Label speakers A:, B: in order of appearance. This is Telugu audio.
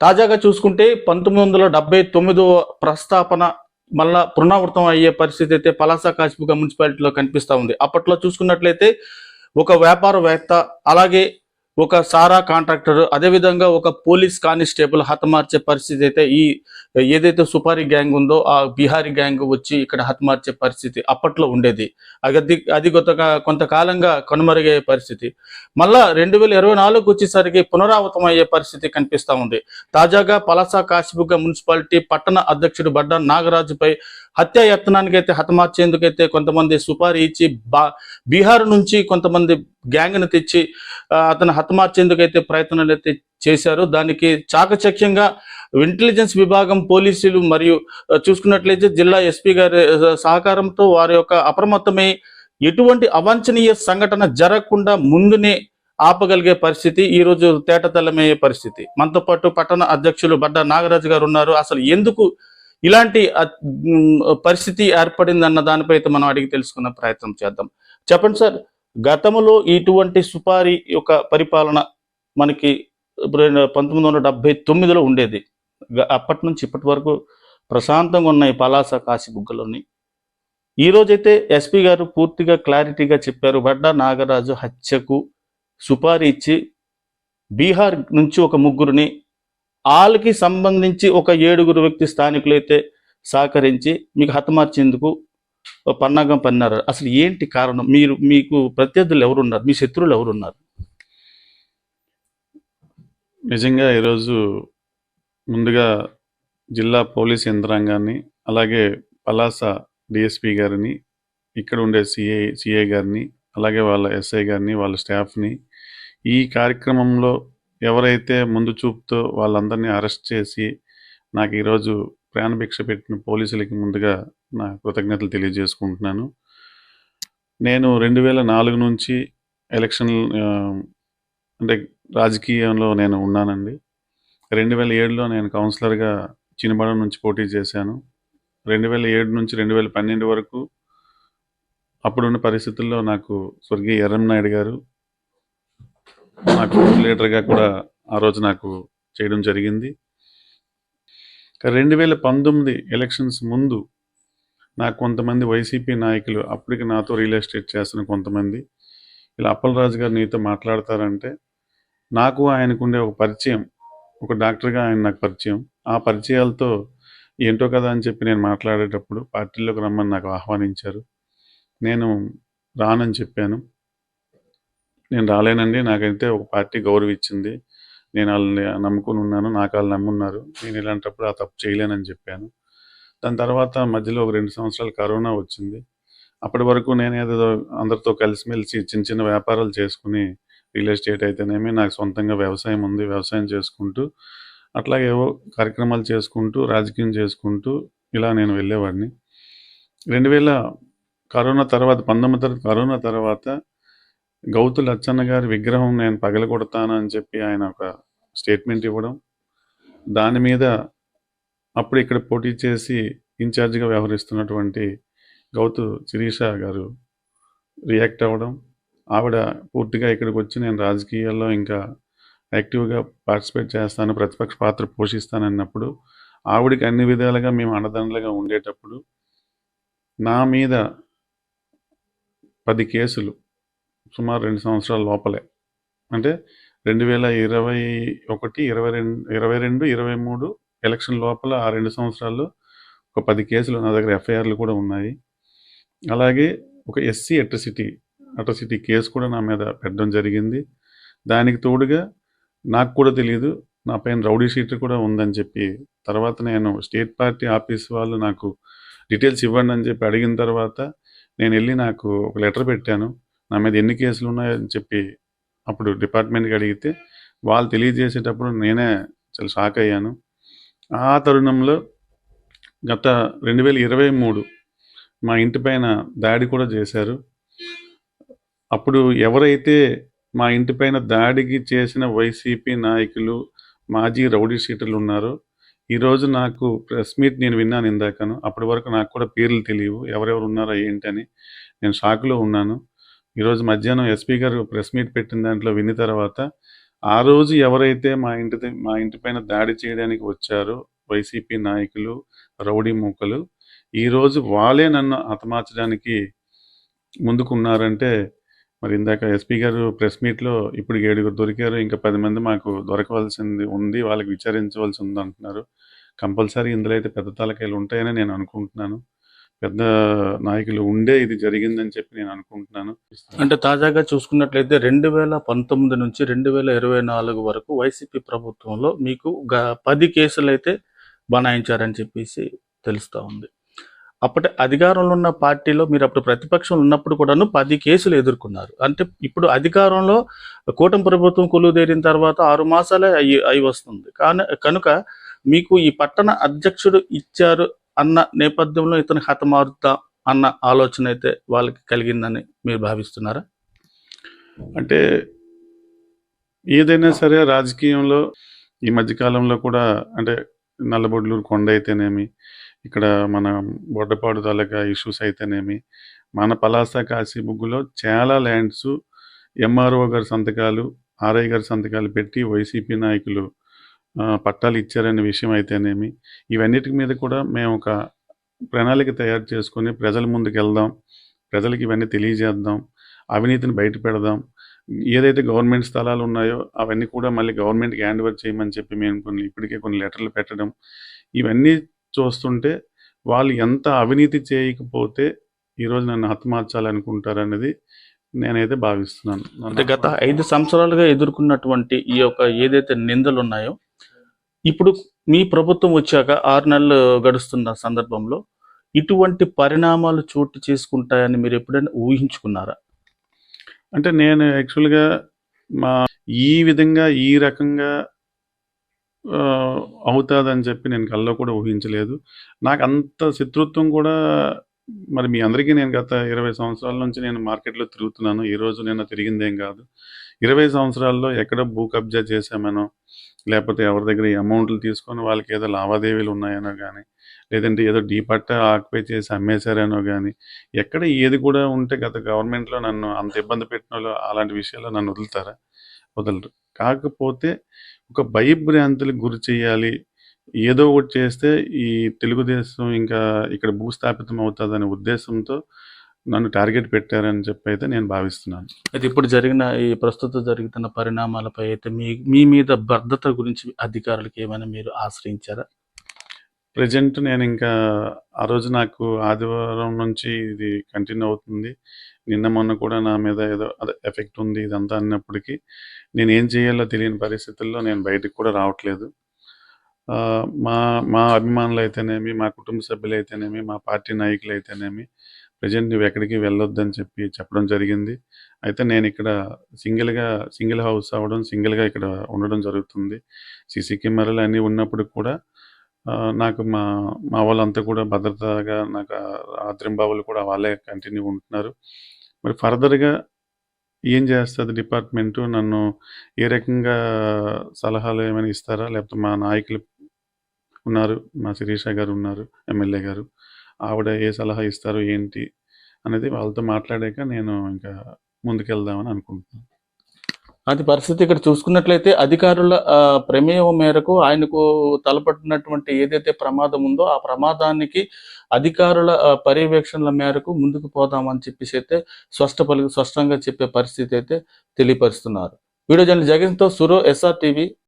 A: తాజాగా చూసుకుంటే పంతొమ్మిది వందల డెబ్బై తొమ్మిదో ప్రస్తాపన మళ్ళా పునరావృతం అయ్యే పరిస్థితి అయితే పలాస కాశీబుగ మున్సిపాలిటీలో కనిపిస్తూ ఉంది. అప్పట్లో చూసుకున్నట్లయితే ఒక వ్యాపారవేత్త అలాగే ఒక సారా కాంట్రాక్టర్ అదేవిధంగా ఒక పోలీస్ కానిస్టేబుల్ హతమార్చే పరిస్థితి అయితే ఈ ఏదైతే సుపారీ గ్యాంగ్ ఉందో ఆ బీహారీ గ్యాంగ్ వచ్చి ఇక్కడ హతమార్చే పరిస్థితి అప్పట్లో ఉండేది. అది అది కొంత కొంతకాలంగా కనుమరుగయ్యే పరిస్థితి. మళ్ళా రెండు వేల ఇరవై నాలుగు వచ్చేసరికి పునరావృతం అయ్యే పరిస్థితి కనిపిస్తా ఉంది. తాజాగా పలాస కాశీబుగ్గ మున్సిపాలిటీ పట్టణ అధ్యక్షుడు బడ్డ నాగరాజుపై హత్య యత్నానికి అయితే హతమార్చేందుకైతే కొంతమంది సుపారీ ఇచ్చి బా బీహార్ నుంచి కొంతమంది గ్యాంగ్ను తెచ్చి అతను హతమార్చేందుకైతే ప్రయత్నాలు అయితే చేశారు. దానికి చాకచక్యంగా ఇంటెలిజెన్స్ విభాగం పోలీసులు మరియు చూసుకున్నట్లయితే జిల్లా ఎస్పీ గారి సహకారంతో వారి యొక్క అప్రమత్తమై ఎటువంటి అవాంఛనీయ సంఘటన జరగకుండా ముందునే ఆపగలిగే పరిస్థితి ఈ రోజు తేటతెల్లమయ్యే పరిస్థితి. మనతో పాటు పట్టణ అధ్యక్షులు బడ్డ నాగరాజు గారు ఉన్నారు. అసలు ఎందుకు ఇలాంటి పరిస్థితి ఏర్పడింది అన్న దానిపై అయితే మనం అడిగి తెలుసుకున్న ప్రయత్నం చేద్దాం. చెప్పండి సార్. గతంలో ఇటువంటి సుపారీ యొక్క పరిపాలన మనకి పంతొమ్మిది వందల డెబ్బై తొమ్మిదిలో ఉండేది. అప్పటి నుంచి ఇప్పటి వరకు ప్రశాంతంగా ఉన్నాయి పలాస కాశీబుగ్గలోని ఈ ఈరోజైతే ఎస్పీ గారు పూర్తిగా క్లారిటీగా చెప్పారు బడ్డ నాగరాజు హత్యకు సుపారీ ఇచ్చి బీహార్ నుంచి ఒక ముగ్గురిని వాళ్ళకి సంబంధించి ఒక ఏడుగురు వ్యక్తి స్థానికులైతే సహకరించి మీకు హతమార్చేందుకు పన్నాగం పన్నారు. అసలు ఏంటి కారణం? మీరు మీకు ప్రత్యర్థులు ఎవరున్నారు? మీ శత్రువులు ఎవరున్నారు?
B: నిజంగా ఈరోజు ముందుగా జిల్లా పోలీస్ యంత్రాంగాన్ని అలాగే పలాస డిఎస్పి గారిని ఇక్కడ ఉండే సిఐ సిఐ గారిని అలాగే వాళ్ళ ఎస్ఐ గారిని వాళ్ళ స్టాఫ్ని ఈ కార్యక్రమంలో ఎవరైతే ముందు చూపుతో వాళ్ళందరినీ అరెస్ట్ చేసి నాకు ఈరోజు ప్రాణభిక్ష పెట్టిన పోలీసులకి ముందుగా నా కృతజ్ఞతలు తెలియజేసుకుంటున్నాను. నేను రెండు వేల నాలుగు నుంచి ఎలక్షన్ అంటే రాజకీయంలో నేను ఉన్నానండి. రెండు వేల ఏడులో నేను కౌన్సిలర్గా చినబడ నుంచి పోటీ చేశాను. రెండు వేల ఏడు నుంచి రెండు వేల పన్నెండు వరకు అప్పుడున్న పరిస్థితుల్లో నాకు స్వర్గీయ ఎర్రంనాయుడు గారు నాకు లీడర్గా కూడా ఆ రోజు నాకు చేయడం జరిగింది. రెండు వేల పంతొమ్మిది ఎలక్షన్స్ ముందు నాకు కొంతమంది వైసీపీ నాయకులు అప్పటికి నాతో రియల్ ఎస్టేట్ చేస్తున్న కొంతమంది ఇలా అప్పలరాజు గారు నీతో మాట్లాడతారంటే నాకు ఆయనకుండే ఒక పరిచయం ఒక డాక్టర్గా ఆయన నాకు పరిచయం. ఆ పరిచయాలతో ఏంటో కదా అని చెప్పి నేను మాట్లాడేటప్పుడు పార్టీలోకి రమ్మని నాకు ఆహ్వానించారు. నేను రానని చెప్పాను. నేను రాలేనండి నాకైతే ఒక పార్టీ గౌరవ ఇచ్చింది నేను వాళ్ళని నమ్ముకుని ఉన్నాను నాకు వాళ్ళు నమ్మున్నారు. నేను ఇలాంటప్పుడు ఆ తప్పు చేయలేనని చెప్పాను. దాని తర్వాత మధ్యలో ఒక రెండు సంవత్సరాలు కరోనా వచ్చింది. అప్పటి వరకు నేను ఏదో అందరితో కలిసిమెలిసి చిన్న చిన్న వ్యాపారాలు చేసుకుని రియల్ ఎస్టేట్ అయితేనేమి నాకు సొంతంగా వ్యవసాయం ఉంది వ్యవసాయం చేసుకుంటూ అట్లాగే ఏవో కార్యక్రమాలు చేసుకుంటూ రాజకీయం చేసుకుంటూ ఇలా నేను వెళ్ళేవాడిని. రెండు వేల కరోనా తర్వాత పంతొమ్మిది తర్వాత కరోనా తర్వాత గౌతు లచ్చన్న గారి విగ్రహం నేను పగలగొడతాను అని చెప్పి ఆయన ఒక స్టేట్మెంట్ ఇవ్వడం దాని మీద అప్పుడు ఇక్కడ పోటీ చేసి ఇన్ఛార్జిగా వ్యవహరిస్తున్నటువంటి గౌతు శిరీష గారు రియాక్ట్ అవ్వడం. ఆవిడ పూర్తిగా ఇక్కడికి వచ్చి నేను రాజకీయాల్లో ఇంకా యాక్టివ్గా పార్టిసిపేట్ చేస్తాను ప్రతిపక్ష పాత్ర పోషిస్తాను అన్నప్పుడు ఆవిడకి అన్ని విధాలుగా మేము అండదండలుగా ఉండేటప్పుడు నా మీద పది కేసులు సుమారు రెండు సంవత్సరాల లోపలే. అంటే రెండు వేల ఇరవై ఒకటి ఇరవై రెండు ఇరవై రెండు ఇరవై మూడు ఎలక్షన్ లోపల ఆ రెండు సంవత్సరాల్లో ఒక పది కేసులు నా దగ్గర ఎఫ్ఐఆర్లు కూడా ఉన్నాయి. అలాగే ఒక ఎస్సీ అట్రసిటీ అట్రసిటీ కేసు కూడా నా మీద పెట్టడం జరిగింది. దానికి తోడుగా నాకు కూడా తెలియదు నా పైన రౌడీ షీట్ కూడా ఉందని చెప్పి తర్వాత నేను స్టేట్ పార్టీ ఆఫీస్ వాళ్ళు నాకు డీటెయిల్స్ ఇవ్వండి అని చెప్పి అడిగిన తర్వాత నేను వెళ్ళి నాకు ఒక లెటర్ పెట్టాను. నా మీద ఎన్ని కేసులు ఉన్నాయని చెప్పి అప్పుడు డిపార్ట్మెంట్కి అడిగితే వాళ్ళు తెలియజేసేటప్పుడు నేనే చాలా షాక్ అయ్యాను. ఆ తరుణంలో గత రెండు వేల ఇరవై మూడు మా ఇంటి పైన దాడి కూడా చేశారు. అప్పుడు ఎవరైతే మా ఇంటి పైన దాడికి చేసిన వైసీపీ నాయకులు మాజీ రౌడీ షీటర్లు ఉన్నారో ఈరోజు నాకు ప్రెస్ మీట్ నేను విన్నాను ఇందాకను. అప్పటి వరకు నాకు కూడా పేర్లు తెలియవు. ఎవరెవరు ఉన్నారో ఏంటని నేను షాక్లో ఉన్నాను. ఈరోజు మధ్యాహ్నం ఎస్పీ గారు ప్రెస్ మీట్ పెట్టిన దాంట్లో విన్న తర్వాత ఆ రోజు ఎవరైతే మా ఇంటి మా ఇంటి పైన దాడి చేయడానికి వచ్చారో వైసీపీ నాయకులు రౌడీ మూకలు ఈరోజు వాళ్ళే నన్ను హతమార్చడానికి ముందుకున్నారంటే మరి ఇందాక ఎస్పీ గారు ప్రెస్ మీట్లో ఇప్పుడు ఏడుగురు దొరికారు ఇంకా పది మంది మాకు దొరకవలసింది ఉంది వాళ్ళకి విచారించవలసి ఉంది అంటున్నారు కంపల్సరీ ఇందులో అయితే పెద్ద తలకాయలు ఉంటాయని నేను అనుకుంటున్నాను. పెద్ద నాయకులు ఉండే ఇది జరిగిందని చెప్పి నేను అనుకుంటున్నాను.
A: అంటే తాజాగా చూసుకున్నట్లయితే రెండు వేల పంతొమ్మిది నుంచి రెండు వేల ఇరవై నాలుగు వరకు వైసీపీ ప్రభుత్వంలో మీకు గ- పది కేసులు అయితే బనాయించారని చెప్పేసి తెలుస్తూ ఉంది. అప్పటి అధికారంలో ఉన్న పార్టీలో మీరు అప్పుడు ప్రతిపక్షంలో ఉన్నప్పుడు కూడాను పది కేసులు ఎదుర్కొన్నారు. అంటే ఇప్పుడు అధికారంలో కూటమి ప్రభుత్వం కొలువుదేరిన తర్వాత ఆరు మాసాలే అయి అయి వస్తుంది. కానీ కనుక మీకు ఈ పట్టణ అధ్యక్షుడు ఇచ్చారు అన్న నేపథ్యంలో ఇతను హతమారుతా అన్న ఆలోచన అయితే వాళ్ళకి కలిగిందని మీరు భావిస్తున్నారా?
B: అంటే ఏదైనా సరే రాజకీయంలో ఈ మధ్యకాలంలో కూడా అంటే నల్లబొడ్లూరు కొండ అయితేనేమి ఇక్కడ మన బొడ్డపాడు తాలూకా ఇష్యూస్ అయితేనేమి మన పలాస కాశీబుగ్గులో చాలా ల్యాండ్స్ ఎంఆర్ఓ గారి సంతకాలు ఆర్ఐ గారి సంతకాలు పెట్టి వైసీపీ నాయకులు పట్టాలు ఇచ్చారనే విషయం అయితేనేమి ఇవన్నిటి మీద కూడా మేము ఒక ప్రణాళిక తయారు చేసుకొని ప్రజల ముందుకు వెళ్దాం ప్రజలకు ఇవన్నీ తెలియజేద్దాం అవినీతిని బయట పెడదాం. ఏదైతే గవర్నమెంట్ స్థలాలు ఉన్నాయో అవన్నీ కూడా మళ్ళీ గవర్నమెంట్కి హ్యాండ్ ఓవర్ చేయమని చెప్పి మేము కొన్ని ఇప్పటికే కొన్ని లెటర్లు పెట్టడం ఇవన్నీ చూస్తుంటే వాళ్ళు ఎంత అవినీతి చేయకపోతే ఈరోజు నన్ను హతమార్చాలనుకుంటారనేది నేనైతే భావిస్తున్నాను.
A: అంటే గత ఐదు సంవత్సరాలుగా ఎదుర్కొన్నటువంటి ఈ యొక్క ఏదైతే నిందలు ఉన్నాయో ఇప్పుడు మీ ప్రభుత్వం వచ్చాక ఆరు నెలలు గడుస్తున్న సందర్భంలో ఇటువంటి పరిణామాలు చోటు చేసుకుంటాయని మీరు ఎప్పుడైనా ఊహించుకున్నారా?
B: అంటే నేను యాక్చువల్గా మా ఈ విధంగా ఈ రకంగా అవుతుందని చెప్పి నేను కల్లో కూడా ఊహించలేదు. నాకు అంత శత్రుత్వం కూడా మరి మీ అందరికీ నేను గత ఇరవై సంవత్సరాల నుంచి నేను మార్కెట్లో తిరుగుతున్నాను. ఈరోజు నేను తిరిగిందేం కాదు. ఇరవై సంవత్సరాల్లో ఎక్కడ భూ కబ్జా చేశామనో లేకపోతే ఎవరి దగ్గర ఈ అమౌంట్లు తీసుకొని వాళ్ళకి ఏదో లావాదేవీలు ఉన్నాయనో కానీ లేదంటే ఏదో డీ పట్ట ఆక్యుపై చేసి అమ్మేశారనో కానీ ఎక్కడ ఏది కూడా ఉంటే గత గవర్నమెంట్లో నన్ను అంత ఇబ్బంది పెట్టిన వాళ్ళు అలాంటి విషయాల్లో నన్ను వదులుతారా? వదలరు. కాకపోతే ఒక భయభ్రాంతులకు గురి చేయాలి ఏదో ఒకటి చేస్తే ఈ తెలుగుదేశం ఇంకా ఇక్కడ భూస్థాపితం అవుతుందనే ఉద్దేశంతో నన్ను టార్గెట్ పెట్టారని చెప్పి అయితే నేను భావిస్తున్నాను.
A: అయితే ఇప్పుడు జరిగిన ఈ ప్రస్తుతం జరుగుతున్న పరిణామాలపై అయితే మీ మీ మీద భద్రత గురించి అధికారులకు ఏమైనా మీరు ఆశ్రయించారా?
B: ప్రజెంట్ నేను ఇంకా ఆ రోజు నాకు ఆదివారం నుంచి ఇది కంటిన్యూ అవుతుంది. నిన్న మొన్న కూడా నా మీద ఏదో అదే ఎఫెక్ట్ ఉంది ఇదంతా అన్నప్పటికీ నేను ఏం చేయాలో తెలియని పరిస్థితుల్లో నేను బయటకు కూడా రావట్లేదు. మా మా అభిమానులు అయితేనేమి మా కుటుంబ సభ్యులు అయితేనేమి మా పార్టీ నాయకులు అయితేనేమి ప్రజెంట్ నువ్వు ఎక్కడికి వెళ్ళొద్దని చెప్పి చెప్పడం జరిగింది. అయితే నేను ఇక్కడ సింగిల్గా సింగిల్ హౌస్ అవ్వడం సింగిల్గా ఇక్కడ ఉండడం జరుగుతుంది. సీసీ కెమెరాలు అన్నీ ఉన్నప్పుడు కూడా నాకు మా మా వాళ్ళంతా కూడా భద్రతగా నాకు ఆద్రింబాబులు కూడా వాళ్ళే కంటిన్యూ ఉంటున్నారు. మరి ఫర్దర్గా ఏం చేస్తుంది డిపార్ట్మెంటు? నన్ను ఏ రకంగా సలహాలు ఏమైనా ఇస్తారా? లేకపోతే మా నాయకులు ఉన్నారు మా శిరీష గారు ఉన్నారు ఎమ్మెల్యే గారు. ఆవిడ ఏ సలహా ఇస్తారు ఏంటి అనేది వాళ్ళతో మాట్లాడాక నేను ఇంకా ముందుకెళ్దామని అనుకుంటున్నాను.
A: అది పరిస్థితి ఇక్కడ చూసుకున్నట్లయితే అధికారుల ప్రమేయం మేరకు ఆయనకు తలపడినటువంటి ఏదైతే ప్రమాదం ఉందో ఆ ప్రమాదానికి అధికారుల పర్యవేక్షణల మేరకు ముందుకు పోదామని చెప్పేసి అయితే స్పష్ట స్పష్టంగా చెప్పే పరిస్థితి అయితే తెలియపరుస్తున్నారు. వీడియో జగన్తో సురో ఎస్ఆర్ టీవీ